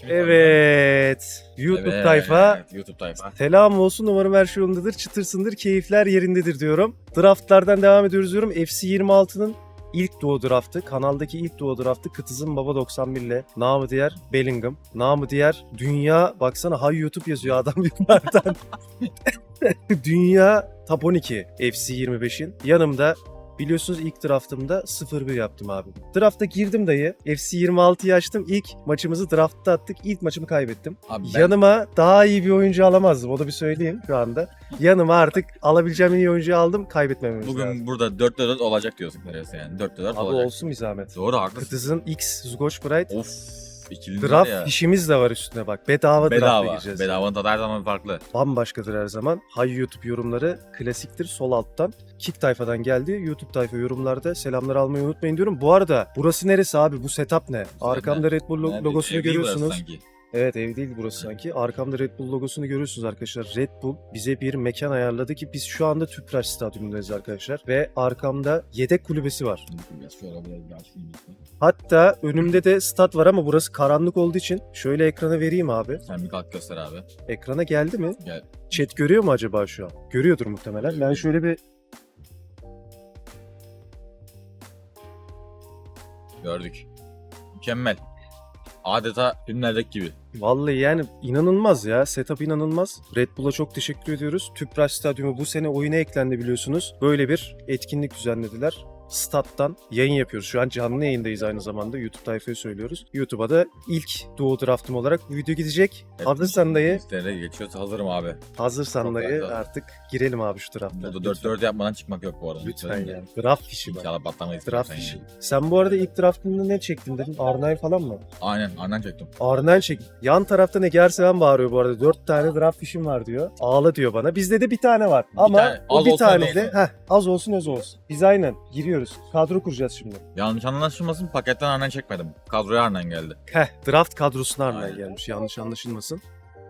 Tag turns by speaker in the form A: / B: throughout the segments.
A: Kimi?
B: Evet. YouTube
A: Evet,
B: tayfa.
A: YouTube tayfa.
B: Selam olsun umarım her şey yolundadır, çıtırsındır, keyifler yerindedir diyorum. Draftlardan devam ediyoruz diyorum. FC26'nın ilk duo draftı, kanaldaki ilk duo draftı Kıtız'ın Baba 91 ile namı diğer Bellingham, namı diğer Dünya, baksana hay YouTube yazıyor adam yukarıdan. Dünya Top 12 FC25'in yanımda Biliyorsunuz ilk draftımda 0-1 yaptım abi. Drafta girdim dayı. FC26'yı açtım. İlk maçımızı draftta attık. İlk maçımı kaybettim.
A: Abi ben,
B: Yanıma daha iyi bir oyuncu alamazdım. O da bir söyleyeyim şu anda. Yanıma artık alabileceğim en iyi oyuncuyu aldım. Kaybetmememiz
A: bugün
B: lazım.
A: burada 4'te 4 olacak diyorsun neredeyse yani. 4'te 4
B: Abi
A: olacak.
B: olsun bir zahmet.
A: Doğru haklısın.
B: Kıtız'ın X Zgoş Bright
A: Of. İkili
B: draft
A: ya.
B: işimiz de var üstüne bak. Bedava, draft'a
A: Bedava.
B: gireceğiz.
A: Bedavanın tadı her zaman farklı.
B: Bambaşkadır her zaman. Hay YouTube yorumları klasiktir sol alttan. Kick tayfadan geldi. YouTube tayfa yorumlarda selamlar almayı unutmayın diyorum. Bu arada burası neresi abi? Bu setup ne? Arkamda Red Bull logosunu görüyorsunuz. Evet ev değil burası sanki. Arkamda Red Bull logosunu görüyorsunuz arkadaşlar. Red Bull bize bir mekan ayarladı ki biz şu anda Tüpraş Stadyumundayız arkadaşlar. Ve arkamda yedek kulübesi var. Hatta önümde de stat var ama burası karanlık olduğu için şöyle ekrana vereyim abi.
A: Sen bir kalk göster abi.
B: Ekrana geldi mi?
A: Gel.
B: Chat görüyor mu acaba şu an? Görüyordur muhtemelen. Ben şöyle bir
A: Gördük. Mükemmel. Adeta filmlerdeki gibi.
B: Vallahi yani inanılmaz ya. Setup inanılmaz. Red Bull'a çok teşekkür ediyoruz. Tüpraş Stadyumu bu sene oyuna eklendi biliyorsunuz. Böyle bir etkinlik düzenlediler. Stat'tan yayın yapıyoruz. Şu an canlı yayındayız aynı zamanda. YouTube tayfaya söylüyoruz. YouTube'a da ilk Duo Draft'ım olarak bu video gidecek. Hazırsan dayı,
A: Listelere geçiyoruz. Hazırım abi.
B: hazırsan dayı artık girelim abi şu draft'a.
A: Burada 4-4 yapmadan çıkmak yok bu arada.
B: Lütfen
A: Söyleyeyim
B: ya. Draft fişi bak.
A: İnşallah patlamayız.
B: Draft
A: sen
B: fişi.
A: yani.
B: Sen bu arada ilk draftında ne çektin dedin? R9 falan mı?
A: Aynen. Aynen çektim.
B: Arnel çek. Yan tarafta ne Gerseven bağırıyor bu arada. Dört tane draft fişim var diyor. Ağla diyor bana. Bizde de bir tane var. Ama
A: tane,
B: o bir tane de heh, az olsun öz olsun. Biz aynen giriyoruz. Kadro kuracağız şimdi.
A: Yanlış anlaşılmasın paketten Arnen çekmedim. Kadroya Arnen geldi.
B: Heh draft kadrosuna Arnel
A: Aynen.
B: gelmiş. Yanlış anlaşılmasın.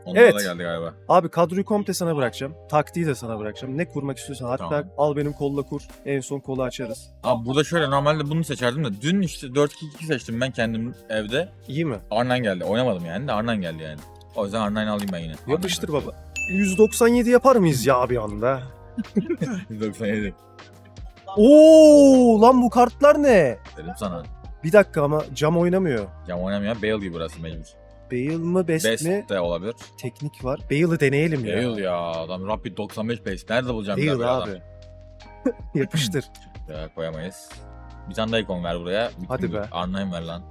A: Onlara
B: Evet.
A: da geldi galiba.
B: Abi kadroyu komple sana bırakacağım. Taktiği de sana bırakacağım. Ne kurmak istiyorsan hatta
A: Tamam.
B: al benim kolla kur. En son kolu açarız.
A: Abi burada şöyle normalde bunu seçerdim de dün işte 4-2-2 seçtim ben kendim evde.
B: İyi mi?
A: Arnen geldi. Oynamadım yani de Arnen geldi yani. O yüzden Arnen alayım ben yine.
B: Yapıştır
A: Arnen.
B: baba. 197 yapar mıyız ya bir anda?
A: 197
B: Oo lan bu kartlar ne?
A: dedim sana.
B: Bir dakika ama cam oynamıyor.
A: Cam oynamıyor. Bale gibi burası mecbur.
B: Bale mı Best,
A: Best
B: mi?
A: de olabilir.
B: Teknik var. Bale'ı deneyelim ya.
A: Bale ya. Adam Rapid 95 pace. Nerede bulacağım
B: Bale abi. Yapıştır.
A: Ya, koyamayız. Bir tane daha ikon ver buraya. Bütün
B: Hadi be.
A: Arnen ver lan.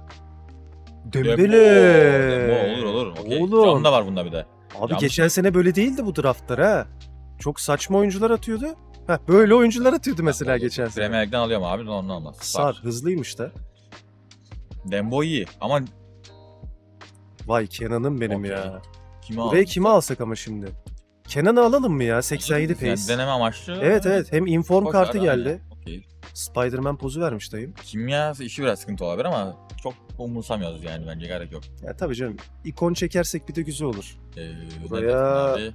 B: Dembele.
A: Olur olur. Okey.
B: Oğlum.
A: Cam da var bunda bir de.
B: Abi
A: Yanlış
B: geçen sene böyle değildi bu draftlar ha. Çok saçma oyuncular atıyordu. Heh, böyle oyuncular atıyordu mesela geçen sene.
A: Premier Lig'den alıyorum abi. Ondan olmaz.
B: Sar hızlıymış da.
A: Dembo iyi ama
B: Vay Kenan'ım benim
A: Okey.
B: ya.
A: kimi
B: Buraya
A: aldım?
B: kimi alsak ama şimdi? Kenan'ı alalım mı ya? 87
A: Yani
B: pace.
A: deneme amaçlı.
B: Evet evet hem inform
A: Boş
B: kartı geldi.
A: Okey.
B: Spider-Man pozu vermiş dayım.
A: Kimya işi biraz sıkıntı olabilir ama çok umursamıyoruz yani bence gerek yok.
B: Ya tabii canım. ikon çekersek bir de güzel olur.
A: Ee,
B: Buraya-
A: abi?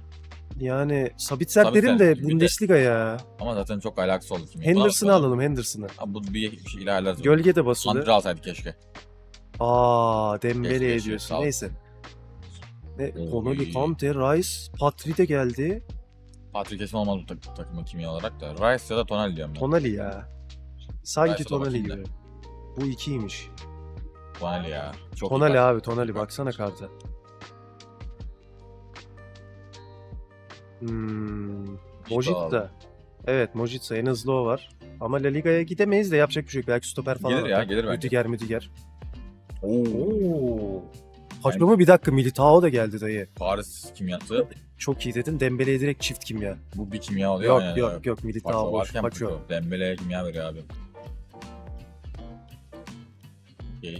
B: Yani Sabitzer
A: Sabitzer,
B: derim de
A: bir de-
B: Bundesliga ya.
A: Ama zaten çok alakası oldu kimya.
B: Henderson'ı
A: Buna-
B: alalım Henderson'ı.
A: Abi bu bir, şey ilerler.
B: Gölge de basılı.
A: Andre alsaydık keşke.
B: Aa Dembele
A: Geç, geç,
B: diyorsun.
A: sağ ol.
B: Neyse. Ne,
A: Oy.
B: Connolly, Kante, Rice, Patri de geldi.
A: Patrick kesin olmaz bu tak- takımın kimya olarak da. Rice ya da Tonali diyorum ben.
B: Tonali ya. Sanki
A: Rice'a da
B: Tonali
A: bakayım
B: gibi. Bu ikiymiş.
A: Tonali ya. Çok iyi
B: Tonali
A: bak.
B: abi Tonali baksana karta. Hmm. Mojitsa. Evet Mojitsa en hızlı o var. Ama La Liga'ya gidemeyiz de yapacak bir şey yok. Belki stoper falan
A: Gelir ya, gelir bence.
B: Rüdiger Müdiger.
A: Oo.
B: Saçma mı bir dakika Militao da geldi dayı.
A: Paris kimyası.
B: Çok iyi dedin. Dembele'ye direkt çift kimya.
A: Bu bir kimya oluyor.
B: Yok
A: yani.
B: yok yok Militao
A: Paço
B: boş. Paço.
A: Paço. Dembele'ye kimya veriyor abi.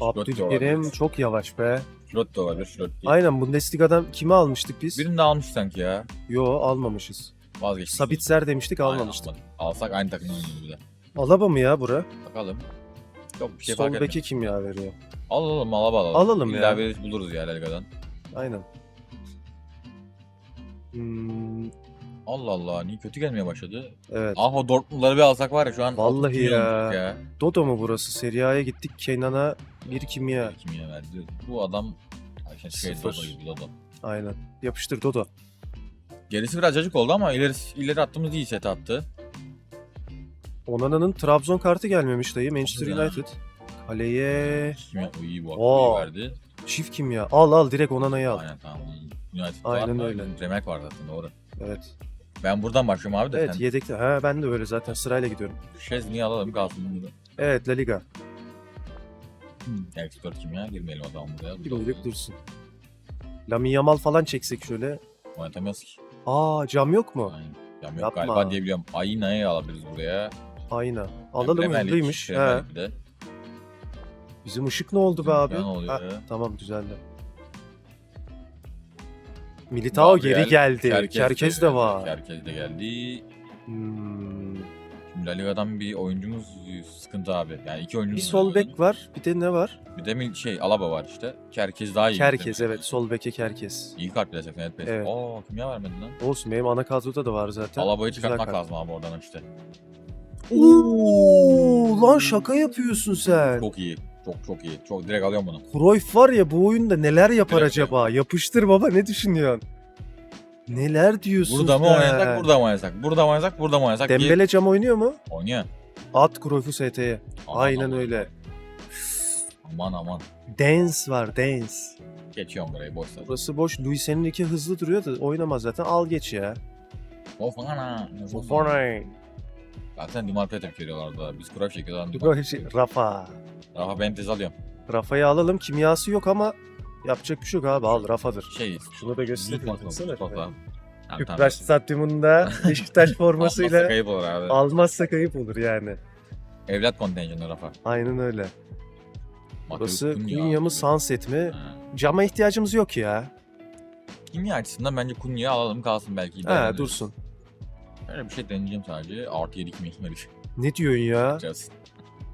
B: Abdülkerim çok yavaş be.
A: Şlot da olabilir. Şlot değil.
B: Aynen Bundesliga'dan kimi almıştık biz?
A: Birini de almış sanki ya.
B: Yo almamışız.
A: Vazgeçtik.
B: Sabitzer demiştik
A: Aynen,
B: almamıştık.
A: almadık. Alsak aynı takımın gibi bir de.
B: Alaba mı ya bura?
A: Bakalım. Yok bir şey
B: Sol
A: fark etmiyor.
B: beki kimya veriyor.
A: Alalım alaba alalım.
B: Alalım
A: İlla
B: ya.
A: bir buluruz ya La Liga'dan.
B: Aynen. Hmm,
A: Allah Allah niye kötü gelmeye başladı.
B: evet.
A: Ah o Dortmund'ları bir alsak var ya şu an.
B: Vallahi ya.
A: ya.
B: Dodo mu burası? Serie A'ya gittik. Kenan'a bir kimya.
A: Kimya verdi. Bu adam Şey,
B: Sıfır.
A: Dodo gibi Dodo.
B: Aynen. Yapıştır Dodo.
A: Gerisi biraz acık oldu ama ileri, ileri attığımız iyi set attı.
B: Onana'nın Trabzon kartı gelmemiş dayı. Manchester. United. Kaleye
A: Kimya o iyi bu
B: Oo.
A: verdi.
B: çift kimya. Al al direkt Onana'yı al.
A: Aynen tamam. United
B: Aynen
A: var,
B: öyle.
A: Remek var zaten doğru.
B: Evet.
A: Ben buradan başlıyorum abi de
B: Evet
A: sen.
B: yedekte. Ha ben de öyle zaten sırayla gidiyorum.
A: Şezni'yi alalım kalsın burada.
B: Evet La Liga.
A: Expert kimya girmeyelim o zaman buraya.
B: Bir oyunluk dursun. Lamine Yamal falan çeksek şöyle.
A: Oynatamıyoruz ki.
B: Aa cam yok mu?
A: Aynen. Ya yok
B: Yapma.
A: galiba diyebiliyorum. Ayna'yı alabiliriz buraya.
B: Aynen. Alalım
A: Premier Lig,
B: hızlıymış.
A: Premier
B: He. Bizim ışık ne oldu be abi?
A: Ne oluyor
B: Ha,
A: ya?
B: tamam düzeldi. Militao
A: Gabriel,
B: geri geldi.
A: Kerkez
B: Kerkez de var.
A: Kerkez de geldi.
B: Hmm.
A: Şimdi La Liga'dan bir oyuncumuz sıkıntı abi. Yani iki oyuncumuz
B: Bir sol bek var. Bir de ne var?
A: Bir de şey Alaba var işte. Kerkez daha iyi.
B: Kerkez evet. Sol beke Kerkez.
A: İyi kart bile seksen evet.
B: Evet.
A: Oo kimya vermedin lan.
B: Olsun benim ana kadroda da var zaten.
A: Alaba'yı çıkartmak
B: kart.
A: lazım abi oradan işte.
B: Oo, lan şaka yapıyorsun sen.
A: Çok iyi. Çok çok iyi. Çok direkt alıyorum bunu.
B: Cruyff var ya bu oyunda neler yapar
A: Evet,
B: acaba? Yapıştır baba ne düşünüyorsun? Neler diyorsun
A: Burada mı
B: sen?
A: oynasak, burada mı oynasak? Burada mı oynasak, burada mı oynasak?
B: Dembele cam oynuyor mu?
A: Oynuyor.
B: At Cruyff'u ST'ye.
A: Aman,
B: Aynen
A: aman.
B: öyle.
A: Aman aman.
B: Dance var dance.
A: Geçiyorum burayı boş ver.
B: Burası boş. Luis Enrique hızlı duruyor da oynamaz zaten. Al geç ya.
A: Fofana.
B: Fofana.
A: Zaten Dimar Petek veriyorlardı. da. Biz Kuraf çekiyorlar.
B: Böyle şey, Rafa.
A: Rafa Benitez alıyorum.
B: Rafa'yı alalım. Kimyası yok ama yapacak bir şey yok abi. Al Rafa'dır.
A: Şey.
B: Şunu da göstereyim. Baksana.
A: Tamam.
B: Tüpraş Stadyumunda Beşiktaş
A: Almazsa
B: formasıyla
A: kayıp olur abi.
B: almazsa kayıp olur yani.
A: Evlat kontenjanı Rafa.
B: Aynen öyle. Burası
A: Mateus Cunha
B: Kunya mı. Sunset mi?
A: Ha.
B: Cama ihtiyacımız yok ya.
A: Kimya açısından bence Kunya'yı alalım kalsın belki.
B: He
A: idare
B: dursun.
A: ederiz. Öyle bir şey deneyeceğim sadece. Artı 7 kimya kimya düşün.
B: Ne diyorsun ya?
A: Yapacağız.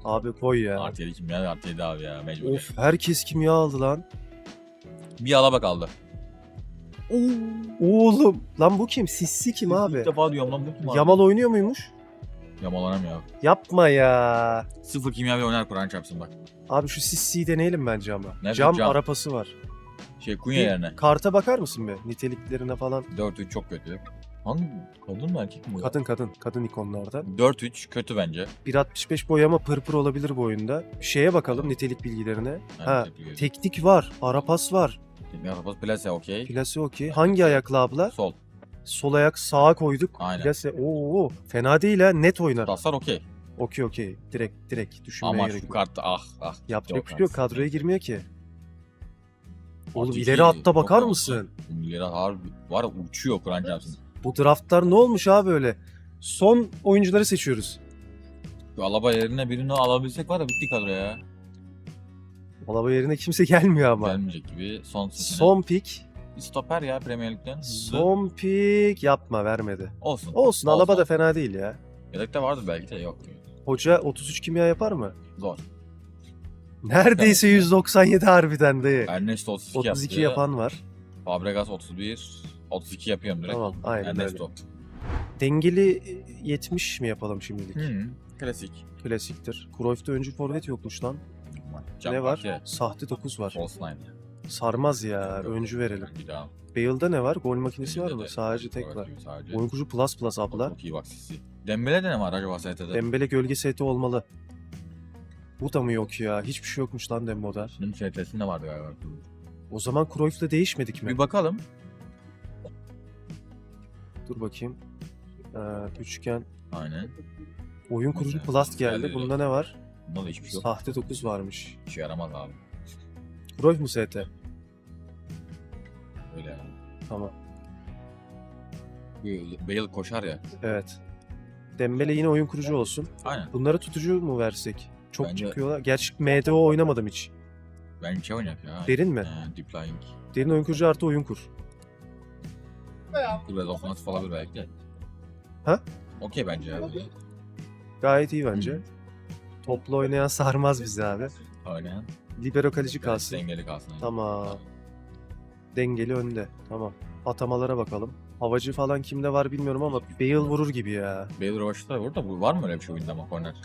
B: Abi koy ya.
A: Artı 7 kimya artı 7 abi ya mecbur.
B: Of herkes kimya aldı lan.
A: Bir alaba kaldı.
B: Oğlum lan bu kim? Sissi kim abi?
A: İlk defa diyorum lan bu kim abi?
B: Yamal oynuyor muymuş?
A: Yamal oynamıyor.
B: Yapma ya.
A: Sıfır kimya bir oynar Kur'an çarpsın bak.
B: Abi şu Sissi'yi deneyelim bence ama.
A: Ne
B: cam,
A: cam?
B: arapası var.
A: Şey Kunya yerine.
B: Karta bakar mısın be? Niteliklerine falan.
A: 4-3 çok kötü. Hangi kadın mı erkek mi bu? ya?
B: Kadın kadın. Kadın ikonlarda.
A: 4-3 kötü bence.
B: 1.65 boyama pırpır olabilir bu oyunda. Şeye bakalım nitelik bilgilerine.
A: Yani
B: Ha, teknik var. Arapas var.
A: Teknik Arapaz Plase okey.
B: Plase okey. Hangi ayaklı abla?
A: Sol.
B: Sol ayak sağa koyduk.
A: Aynen.
B: Plase oo fena değil ha. Net oynar.
A: Taslar okey.
B: Okey okey. Direkt direkt düşünmeye
A: Ama
B: gerek
A: şu
B: yok.
A: ah ah.
B: Yapacak bir şey yok. Kadroya girmiyor ki. Oğlum
A: Artı
B: ileri hatta bakar mısın?
A: fazla. İleri harbi var ya uçuyor Kur'an çarpsın.
B: Bu draftlar ne olmuş abi öyle? Son oyuncuları seçiyoruz.
A: Şu Alaba yerine birini alabilsek var ya bitti kadro ya.
B: Alaba yerine kimse gelmiyor ama.
A: Gelmeyecek gibi. Son seçenek.
B: Son pick.
A: Bir stoper ya Premier Lig'den.
B: Son pick yapma vermedi.
A: Olsun.
B: Olsun Alaba da fena değil ya.
A: Yedekte vardı belki de yok.
B: Hoca 33 kimya yapar mı?
A: Zor.
B: Neredeyse 197 harbiden dayı.
A: Ernesto 32,
B: 32
A: yaptı.
B: yapan var.
A: Fabregas 31. 32 yapıyorum direkt.
B: Tamam aynen öyle.
A: Ernesto.
B: Dengeli 70 mi yapalım şimdilik?
A: Hı, klasik.
B: Klasiktir. Cruyff'ta öncü forvet yokmuş lan.
A: Cam
B: ne var?
A: parke,
B: Sahte 9 var.
A: False nine.
B: Sarmaz ya. Öncü verelim.
A: Bir daha.
B: Bale'da ne var? Gol makinesi var
A: Elinde
B: mı?
A: de-
B: Sadece tek
A: Evet,
B: var.
A: Sadece.
B: Oyun kurucu plus plus abla.
A: Çok iyi bak sisi. Dembele'de ne var acaba ST'de?
B: Dembele gölge seti olmalı. Bu da mı yok ya? Hiçbir şey yokmuş lan Dembo'da.
A: Bunun ST'sinde vardı galiba.
B: O zaman Cruyff'la değişmedik mi?
A: Bir bakalım.
B: Dur bakayım. Ee, üçgen.
A: Aynen.
B: Oyun kurucu
A: Mesela,
B: plus geldi.
A: geldi.
B: Bunda ne var?
A: Bunda da hiçbir şey yok.
B: Sahte 9 varmış.
A: İşe yaramaz abi.
B: Cruyff mu ST?
A: Öyle.
B: Tamam.
A: Bale koşar ya.
B: Evet. Dembele yine oyun kurucu olsun.
A: Aynen.
B: Bunlara tutucu mu versek? Çok
A: Bence-
B: çıkıyorlar. Gerçi MDO oynamadım hiç.
A: Ben şey oynayak ya.
B: Derin mi?
A: Ee, deep lying.
B: Derin oyun kurucu artı oyun kur.
A: Biraz ofansif olabilir belki de.
B: Ha?
A: Okey bence böyle.
B: Gayet iyi bence.
A: Hı.
B: Toplu oynayan sarmaz bizi abi.
A: Aynen.
B: Libero kaleci kalsın.
A: Dengeli kalsın.
B: Tamam. Dengeli önde. Tamam. Atamalara bakalım. Havacı falan kimde var bilmiyorum ama Bale vurur gibi ya.
A: Bale Roche'da burada bu var mı öyle bir şey oyunda ama korner?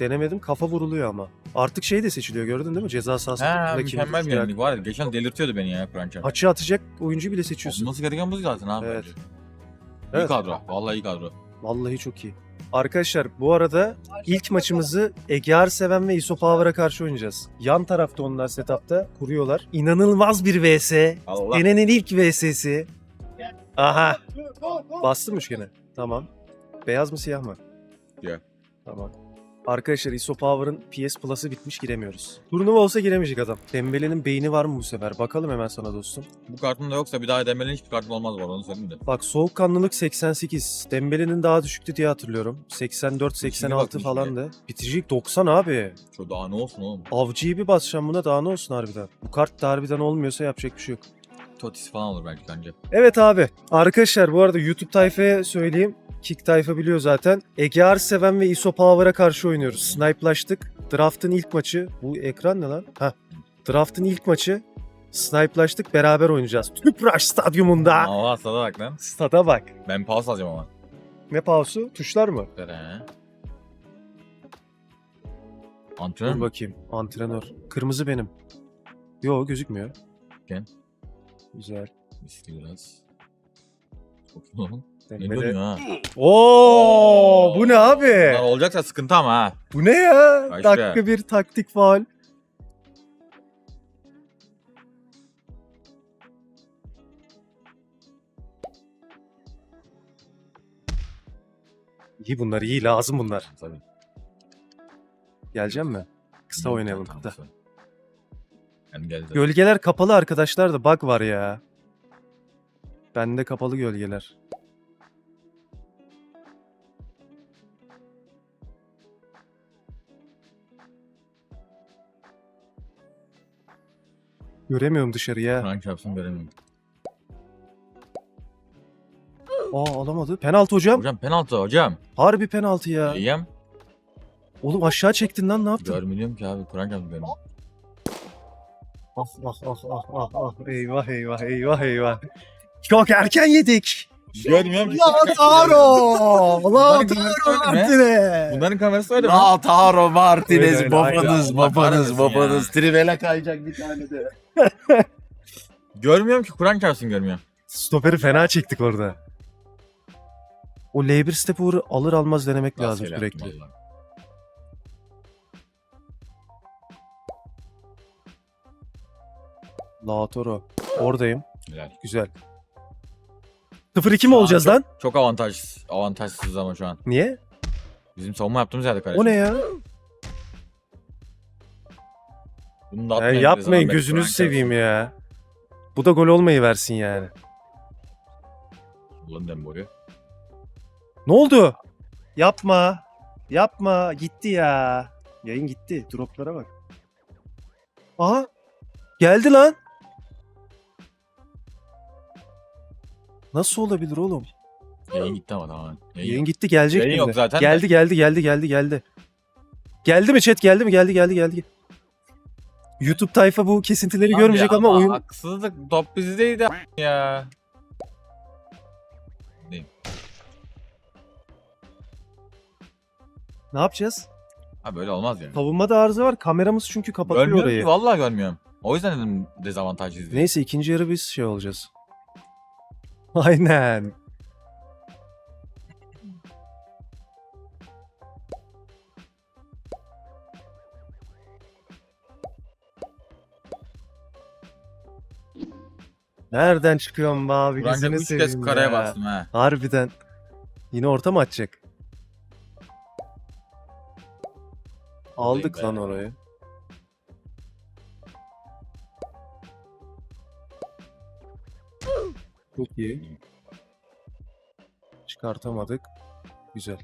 B: Denemedim kafa vuruluyor ama. Artık şey de seçiliyor gördün değil mi? Ceza sahası. Kim
A: mükemmel bir
B: tutacak.
A: yenilik var ya. Geçen delirtiyordu beni ya çarpsın.
B: Açı atacak oyuncu bile seçiyorsun.
A: Olması gereken bu zaten abi
B: Evet.
A: bence. İyi
B: Evet.
A: kadro. Vallahi iyi kadro.
B: Vallahi çok iyi. Arkadaşlar bu arada ilk maçımızı Ege Arseven ve ISO Power'a karşı oynayacağız. Yan tarafta onlar setupta kuruyorlar. İnanılmaz bir VS.
A: Allah.
B: Senenin ilk VS'si. Aha. Bastın mı üçgene? Tamam. Beyaz mı siyah mı?
A: Siyah.
B: Tamam. Arkadaşlar ISO Power'ın PS Plus'ı bitmiş giremiyoruz. Turnuva olsa giremeyecek adam. Dembele'nin beyni var mı bu sefer? Bakalım hemen sana dostum.
A: Bu kartımda yoksa bir daha demelerin hiçbir kartım olmaz bu arada onu söyleyeyim de.
B: Bak soğukkanlılık 88. Dembele'nin daha düşüktü diye hatırlıyorum. 84 86
A: bakmış
B: falandı. Bitiricilik 90 abi.
A: Şu daha ne olsun oğlum.
B: Avcıyı bir basacağım buna daha ne olsun harbiden. Bu kart da harbiden olmuyorsa yapacak bir şey yok.
A: Totis falan olur belki bence.
B: Evet abi. Arkadaşlar bu arada YouTube tayfaya söyleyeyim. Kick tayfa biliyor zaten. Ege Arseven ve ISO Power'a karşı oynuyoruz. Snipe'laştık. Draft'ın ilk maçı. Bu ekran ne lan? Heh. Draft'ın ilk maçı. Snipe'laştık beraber oynayacağız. Tüpraş stadyumunda.
A: Aa sada bak lan.
B: Stada bak.
A: Ben pause alacağım ama.
B: Ne pausu? Tuşlar mı?
A: He. Antrenör
B: Dur
A: mü?
B: bakayım. Antrenör. Kırmızı benim. Yo gözükmüyor.
A: Gel.
B: Güzel.
A: Oğlum. Ne dönüyor ha?
B: Oo, bu ne abi?
A: Bunlar olacaksa sıkıntı ama ha.
B: Bu ne ya?
A: Kaç
B: Dakika
A: be?
B: bir taktik faal. İyi bunlar iyi lazım bunlar.
A: Tabii.
B: Geleceğim mi? Kısa oynayalım
A: Tamam,
B: kısa.
A: Ben geldim.
B: Gölgeler kapalı arkadaşlar da bug var ya. Bende kapalı gölgeler. Göremiyorum dışarıya.
A: Kur'an çarpsın göremiyorum.
B: Aa alamadı. Penaltı hocam.
A: Hocam penaltı hocam.
B: Harbi penaltı ya.
A: İyiyim.
B: Oğlum aşağı çektin lan ne yaptın?
A: Görmüyorum ki abi. Kur'an çarpsın görmüyorum.
B: Ah ah ah ah ah ah. Eyvah eyvah eyvah eyvah. Çok erken yedik.
A: Görmüyorum ki.
B: Lautaro!
A: Bunların
B: Lautaro
A: mi?
B: Martinez!
A: Bunların kamerası öyle mi?
C: Lautaro Martinez
B: Öyle
C: babanız babanız babanız trivela kayacak bir tane de.
A: Görmüyorum ki Kur'an çarpsın görmüyorum.
B: Stoperi fena çektik orada. O L1 step alır almaz denemek lazım sürekli.
A: vallahi.
B: Lautaro. Oradayım.
A: Güzel.
B: Güzel. 0-2 mi olacağız
A: çok,
B: lan?
A: Çok avantaj, avantajsız ama şu an.
B: Niye?
A: Bizim savunma yaptığımız yerde kaleci.
B: O ne ya?
A: Bunu da
B: ya
A: atmayın
B: yapmayın
A: zaman belki
B: gözünüzü
A: Kur'an
B: seveyim ya. Bu da gol olmayı versin yani.
A: Ulan Dembo'yu.
B: Ne oldu? Yapma. Yapma. Gitti ya. Yayın gitti. Droplara bak. Aha. Geldi lan. Nasıl olabilir oğlum?
A: Yayın gitti ama tamamen. Yayın,
B: Yayın gitti gelecek
A: Yayın
B: şimdi.
A: yok zaten de.
B: Geldi geldi geldi geldi geldi. Geldi mi chat geldi mi? Geldi geldi geldi. YouTube tayfa bu kesintileri
A: Abi
B: görmeyecek ama, oyun
A: Haksızlık top bizdeydi ya.
B: ne yapacağız?
A: Ha böyle olmaz yani.
B: Savunmada arıza var. Kameramız çünkü kapatıyor
A: Görmüyorum
B: orayı.
A: ki vallahi görmüyorum. O yüzden dedim dezavantajlıyız diye.
B: Neyse ikinci yarı biz şey olacağız. Aynen. Nereden çıkıyorum be abi?
A: Kur'an'ca
B: Gözünü
A: üç kez
B: seveyim
A: karaya
B: ya.
A: bastım ha.
B: Harbiden. Yine orta mı atacak? Aldık
A: be.
B: lan orayı. Çok iyi. Çıkartamadık. Güzel.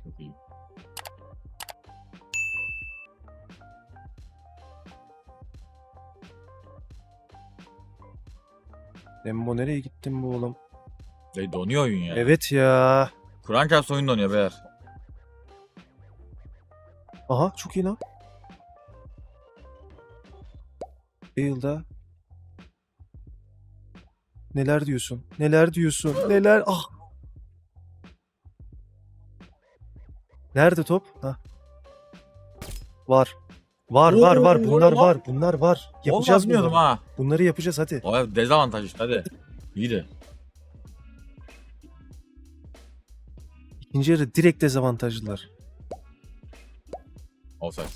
B: Dembo nereye gittin bu oğlum?
A: Dayı donuyor oyun ya.
B: Evet ya.
A: Kur'an çarpsın oyun donuyor beyler.
B: Aha çok iyi lan. Bale'da. Neler diyorsun? Neler diyorsun? Neler? Ah. Nerede top? Ha. Var. Var var var.
A: Oo,
B: Bunlar
A: lan.
B: var. Bunlar var. Yapacağız
A: Olmaz
B: bunları.
A: ha.
B: Bunları yapacağız hadi.
A: O dezavantaj işte hadi. İyiydi.
B: İkinci yarı direkt dezavantajlılar.
A: Offside.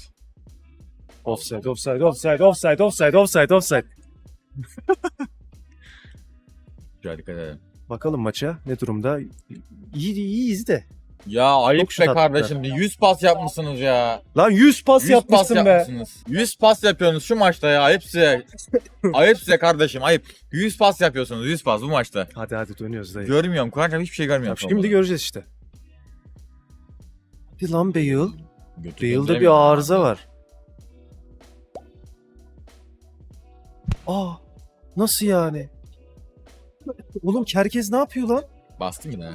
B: Offside, offside, offside, offside, offside, offside, offside.
A: Güzel dikkat edelim.
B: Bakalım maça ne durumda. İyi iyiyiz de.
A: Ya ayıp
B: Çok şut
A: be
B: attılar.
A: kardeşim. 100 pas yapmışsınız ya.
B: Lan 100 pas
A: 100
B: yapmışsın
A: pas
B: be.
A: yapmışsınız. 100 pas yapıyorsunuz şu maçta ya. Ayıp size. ayıp size kardeşim ayıp. 100 pas yapıyorsunuz 100 pas bu maçta.
B: Hadi hadi dönüyoruz dayı.
A: Görmüyorum. Kur'an hiçbir şey görmüyorum.
B: Tamam, şimdi göreceğiz işte. Hadi lan Bale.
A: Götü
B: Bale'da bir arıza var. Aa, nasıl yani? Oğlum Kerkez ne yapıyor lan?
A: Bastım yine. ha.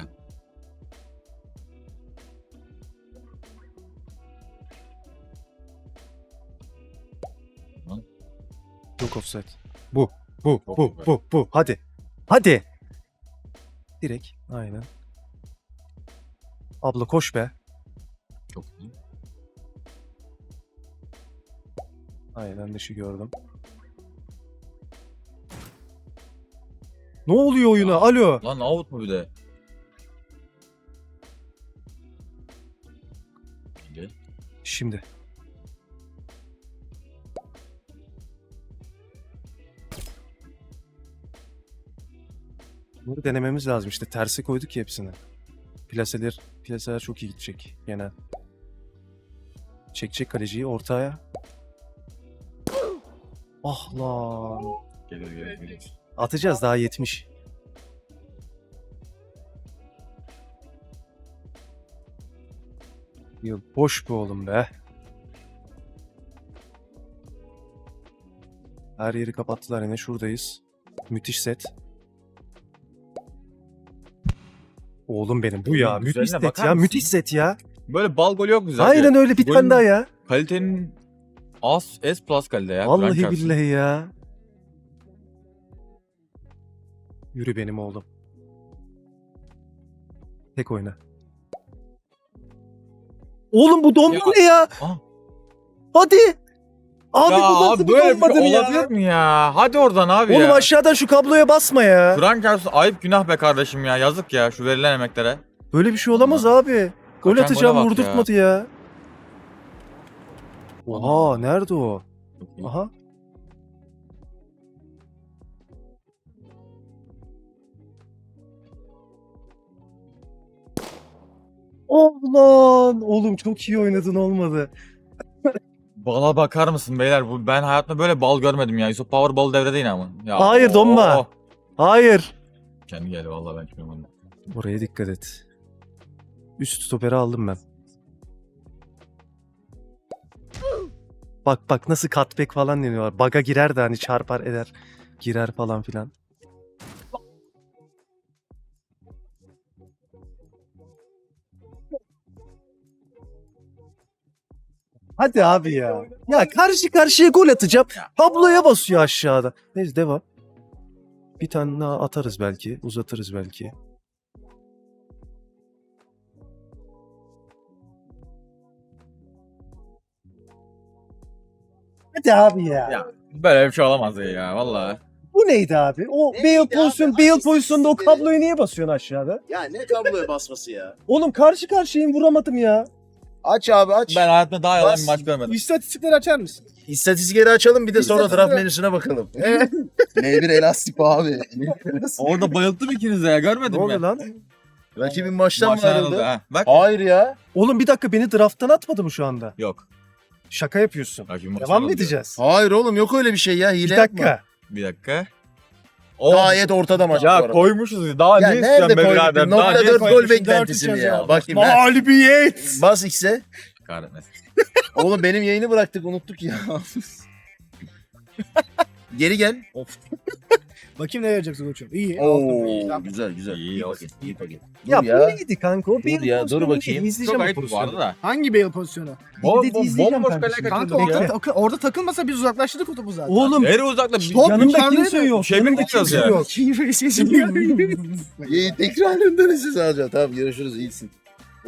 B: Yok offside. Bu, bu,
A: Çok
B: bu,
A: güzel.
B: bu, bu. Hadi. Hadi. Direkt. Aynen. Abla koş be.
A: Çok iyi.
B: Aynen dışı gördüm. Ne oluyor oyuna? Alo.
A: Lan out mu bir de? İyi.
B: Şimdi. Bunları denememiz lazım işte. Terse koyduk ya hepsini. Plaseler, plaseler çok iyi gidecek genel. Çekecek kaleciyi ortaya. Ah lan.
A: Gelir gelir gelir.
B: Atacağız daha 70. Yıl boş bu oğlum be. Her yeri kapattılar yine şuradayız. Müthiş set. Oğlum benim bu ya. Müthiş set
A: bakar
B: ya.
A: mısın?
B: Müthiş set ya.
A: Böyle bal gol yok güzel.
B: Aynen öyle bir tane
A: Golün-
B: daha ya.
A: Kalitenin Az S plus kalite ya.
B: Vallahi
A: çarpsın.
B: billahi ya. Yürü benim oğlum. Tek oyna. Oğlum bu donma
A: Ya-
B: ne ya?
A: Ah.
B: Hadi. Abi
A: ya
B: bu nasıl
A: abi
B: bir
A: böyle bir şey
B: ya?
A: olabilir mi ya? Hadi oradan abi
B: Oğlum
A: ya.
B: aşağıdan şu kabloya basma ya.
A: Kur'an çarpsın ayıp günah be kardeşim ya. Yazık ya şu verilen emeklere.
B: Böyle bir şey olamaz abi. Gol
A: Kaçan
B: atacağım
A: gole bak
B: vurdurtmadı ya. Oha nerede o? Aha. Oh lan! Oğlum çok iyi oynadın olmadı.
A: Bala bakar mısın beyler? Bu ben hayatımda böyle bal görmedim ya. Yusuf Power bal devrede yine ama. Ya,
B: Hayır, donma.
A: oo.
B: Hayır.
A: Kendi geldi vallahi ben çıkmıyorum.
B: Oraya dikkat et. Üst stoperi aldım ben. Bak bak nasıl cutback falan deniyorlar. Baga girer de hani çarpar eder. Girer falan filan. Hadi abi ya. Ya karşı karşıya gol atacağım. Pablo'ya basıyor aşağıda. Neyse devam. Bir tane daha atarız belki. Uzatırız belki. Hadi abi ya.
A: Ya. Böyle bir şey olamaz ya vallahi.
B: Bu neydi abi? O
C: Ne
B: Bale pozisyon,
C: abi?
B: Bale pozisyonda o
C: istedi.
B: kabloyu niye basıyorsun aşağıda?
C: Ya ne kabloya basması ya?
B: Oğlum karşı karşıyayım vuramadım ya.
C: Aç abi aç.
A: Ben hayatımda daha yalan bir maç görmedim.
D: İstatistikleri açar mısın?
C: İstatistikleri açalım bir de sonra draft menüsüne bakalım. N1 elastik abi.
A: Orada bayılttım ikiniz de ya
B: Ne
A: görmedin
B: oluyor
A: mi?
B: lan?
C: Rakibin maçtan mı
A: Maçtan
C: ayrıldı?
A: ayrıldı ha. Bak.
C: Hayır ya.
B: Oğlum bir dakika beni drafttan atmadı mı şu anda?
A: Yok.
B: Şaka yapıyorsun.
A: Rakibim maçtan
B: Devam mı
A: ayrıldı.
B: edeceğiz?
C: Hayır oğlum yok öyle bir şey ya. Hile
B: Bir dakika.
C: yapma.
A: Bir dakika. O
C: Gayet ortada maç bu
A: ya
C: arada.
A: koymuşuz. Daha
C: Ya
A: ne
C: nerede
A: istiyorsun be birader? Daha
C: Nokta
A: ne
C: dört gol
A: koymuşsun?
C: beklentisi mi ya? Bakayım. ha.
B: Mağlubiyet.
C: Bas X'e.
A: Kahretmesin.
C: Oğlum benim yayını bıraktık unuttuk ya. Geri gel.
D: Bakayım ne vereceksin koçum. İyi.
C: Oo güzel güzel.
A: İyi,
C: İyi paket. iyi paket. Dur
B: Ya,
C: ya.
B: bu neydi kanka? O
C: Dur
B: Bale
C: ya, dur bakayım.
B: İzleyeceğim
A: Çok ayıp bu arada da.
D: Hangi Bale pozisyonu?
A: Bom,
B: izleyeceğim
A: bomboş kale
D: Kanka
A: kaçırdı
D: orada,
A: ya.
D: orada takılmasa biz uzaklaştırdık topu zaten.
B: Oğlum
A: Nereye uzakla?
D: Top
B: yanımda kimse yok.
A: Şey mi
B: yanımda
A: bekliyoruz
B: kimse
A: ya?
B: yok.
C: Yayın tekrarından siz alacağım. Tamam görüşürüz iyisin.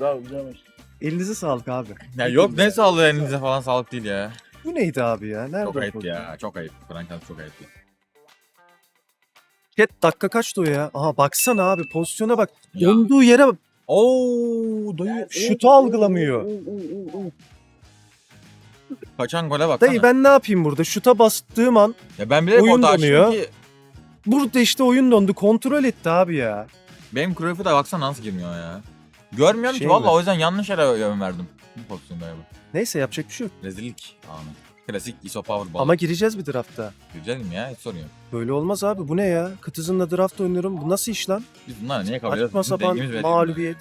C: Bravo güzel maç.
B: Elinize sağlık abi.
A: Ya yok ne sağlığı elinize falan sağlık değil ya.
B: Bu neydi abi ya? Nerede
A: Çok ayıp ya. Çok ayıp. Frankan çok ayıp.
B: Chat dakika kaçtı o ya? Aha baksana abi pozisyona bak.
A: Ya.
B: Döndüğü yere bak.
A: Oo dayı.
B: Şutu algılamıyor.
A: Kaçan gole baksana.
B: Dayı ben ne yapayım burada? Şuta bastığım an
A: Ya ben bile
B: Oyun
A: orta açtım
B: donuyor.
A: ki.
B: burada işte oyun dondu. Kontrol etti abi ya.
A: Benim Cruyff'u da baksana nasıl girmiyor ya. Görmüyorum
B: Şey
A: ki valla o yüzden yanlış yere yön verdim. Bu pozisyonda ya bu.
B: Neyse yapacak bir şey yok.
A: Rezillik anı. Klasik ISO power ball.
B: Ama gireceğiz bir draftta.
A: Güzel mi ya hiç sormuyorum.
B: Böyle olmaz abi. Bu ne ya? Kıtızınla draft oynuyorum. Bu nasıl iş lan?
A: Biz bunlarla niye kabul ediyoruz?
B: Saçma
A: Bizim
B: sapan
A: dengemiz belli
B: mağlubiyet.